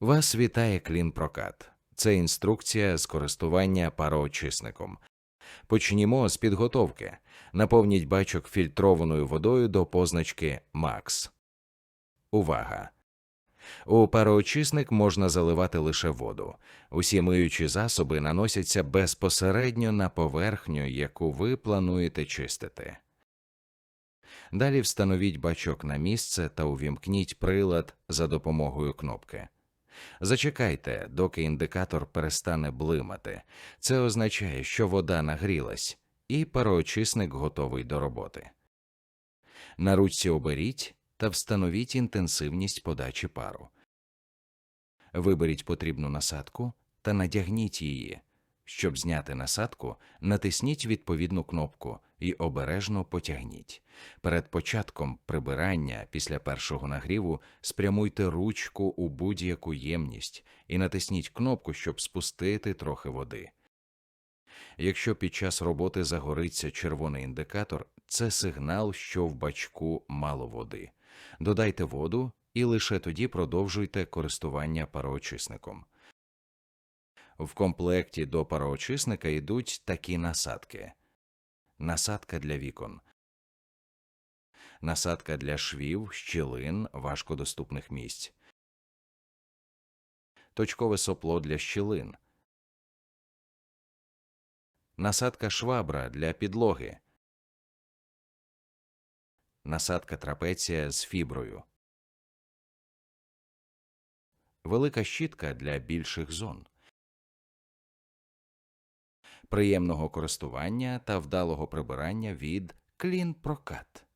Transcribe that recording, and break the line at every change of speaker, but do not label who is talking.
Вас вітає Клінпрокат. Це інструкція з користування пароочисником. Почнімо з підготовки. Наповніть бачок фільтрованою водою до позначки Макс. Увага! У пароочисник можна заливати лише воду. Усі миючі засоби наносяться безпосередньо на поверхню, яку ви плануєте чистити. Далі встановіть бачок на місце та увімкніть прилад за допомогою кнопки. Зачекайте, доки індикатор перестане блимати. Це означає, що вода нагрілась, і пароочисник готовий до роботи. На ручці оберіть та встановіть інтенсивність подачі пару. Виберіть потрібну насадку та надягніть її. Щоб зняти насадку, натисніть відповідну кнопку і обережно потягніть. Перед початком прибирання після першого нагріву спрямуйте ручку у будь-яку ємність і натисніть кнопку, щоб спустити трохи води. Якщо під час роботи загориться червоний індикатор, це сигнал, що в бачку мало води. Додайте воду і лише тоді продовжуйте користування пароочисником. В комплекті до пароочисника йдуть такі насадки: насадка для вікон, насадка для швів, щілин, важкодоступних місць, точкове сопло для щілин, насадка швабра для підлоги, насадка трапеція з фіброю, велика щітка для більших зон. Приємного користування та вдалого прибирання від Клін Прокат.